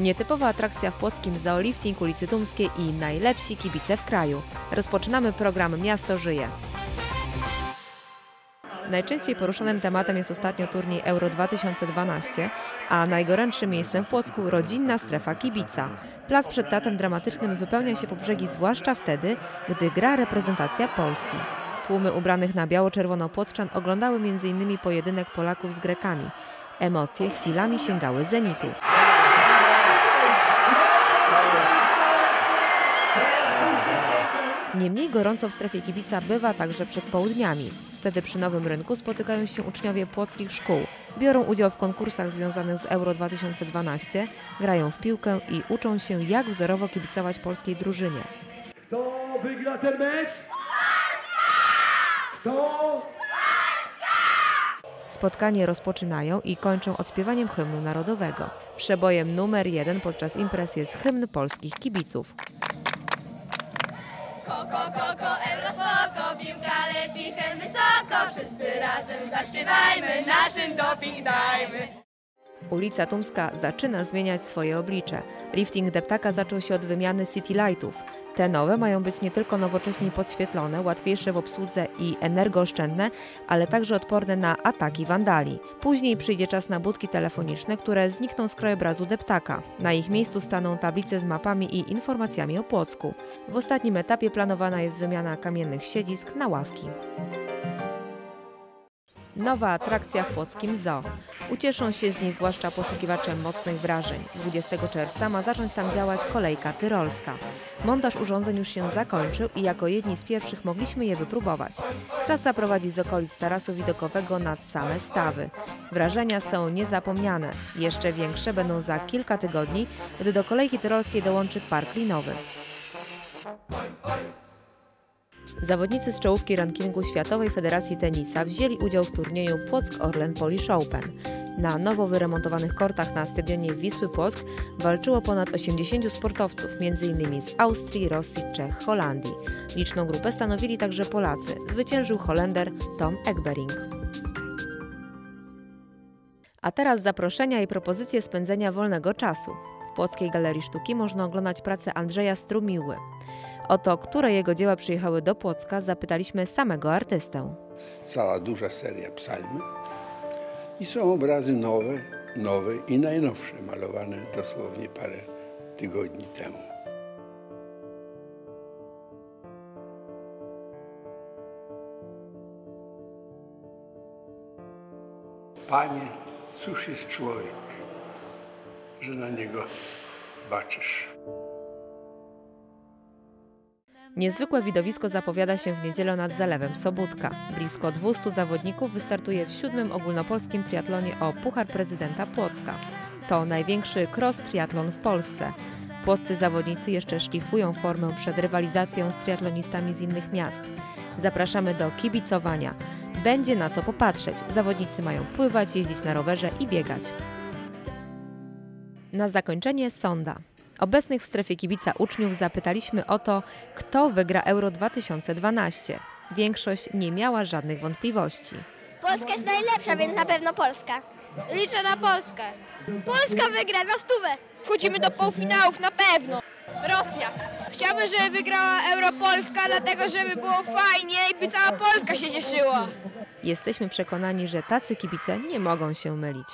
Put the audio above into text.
Nietypowa atrakcja w płockim zoolifting ulicy Tumskiej i najlepsi kibice w kraju. Rozpoczynamy program Miasto Żyje. Najczęściej poruszanym tematem jest ostatnio turniej Euro 2012, a najgorętszym miejscem w Płocku rodzinna strefa kibica. Plac przed tatem dramatycznym wypełnia się po brzegi zwłaszcza wtedy, gdy gra reprezentacja Polski. Tłumy ubranych na biało-czerwono Płoczczan oglądały m.in. pojedynek Polaków z Grekami. Emocje chwilami sięgały zenitu. Niemniej gorąco w strefie kibica bywa także przed południami. Wtedy przy Nowym Rynku spotykają się uczniowie płockich szkół. Biorą udział w konkursach związanych z Euro 2012, grają w piłkę i uczą się jak wzorowo kibicować polskiej drużynie. Kto wygra ten mecz? Kto? Spotkanie rozpoczynają i kończą odśpiewaniem hymnu narodowego. Przebojem numer jeden podczas imprez jest hymn polskich kibiców. Koko, koko, eurospoko, piłka leci hen wysoko, wszyscy razem zaśpiewajmy, naszym doping dajmy. Ulica Tumska zaczyna zmieniać swoje oblicze. Lifting deptaka zaczął się od wymiany city lightów. Te nowe mają być nie tylko nowocześnie podświetlone, łatwiejsze w obsłudze i energooszczędne, ale także odporne na ataki wandali. Później przyjdzie czas na budki telefoniczne, które znikną z krajobrazu deptaka. Na ich miejscu staną tablice z mapami i informacjami o Płocku. W ostatnim etapie planowana jest wymiana kamiennych siedzisk na ławki. Nowa atrakcja w Płockim Zoo. Ucieszą się z niej zwłaszcza poszukiwacze mocnych wrażeń. 20 czerwca ma zacząć tam działać kolejka tyrolska. Montaż urządzeń już się zakończył i jako jedni z pierwszych mogliśmy je wypróbować. Trasa prowadzi z okolic tarasu widokowego nad same stawy. Wrażenia są niezapomniane. Jeszcze większe będą za kilka tygodni, gdy do kolejki tyrolskiej dołączy park linowy. Zawodnicy z czołówki rankingu Światowej Federacji Tenisa wzięli udział w turnieju Płock Orlen Polish Open. Na nowo wyremontowanych kortach na stadionie Wisły Płock walczyło ponad 80 sportowców, m.in. z Austrii, Rosji, Czech, Holandii. Liczną grupę stanowili także Polacy. Zwyciężył Holender Tom Ekbering. A teraz zaproszenia i propozycje spędzenia wolnego czasu. W Płockiej Galerii Sztuki można oglądać pracę Andrzeja Strumiły. O to, które jego dzieła przyjechały do Płocka, zapytaliśmy samego artystę. cała duża seria psalmy i są obrazy nowe, nowe i najnowsze, malowane dosłownie parę tygodni temu. Panie, cóż jest człowiek, że na niego baczysz? Niezwykłe widowisko zapowiada się w niedzielę nad Zalewem Sobótka. Blisko 200 zawodników wystartuje w siódmym ogólnopolskim triatlonie o Puchar Prezydenta Płocka. To największy cross triatlon w Polsce. Płoccy zawodnicy jeszcze szlifują formę przed rywalizacją z triatlonistami z innych miast. Zapraszamy do kibicowania. Będzie na co popatrzeć. Zawodnicy mają pływać, jeździć na rowerze i biegać. Na zakończenie sonda. Obecnych w strefie kibica uczniów zapytaliśmy o to, kto wygra Euro 2012. Większość nie miała żadnych wątpliwości. Polska jest najlepsza, więc na pewno Polska. Liczę na Polskę. Polska wygra na stówę. Wchodzimy do półfinałów na pewno. Rosja. Chciałbym, żeby wygrała Europolska, dlatego żeby było fajnie i by cała Polska się cieszyła. Jesteśmy przekonani, że tacy kibice nie mogą się mylić.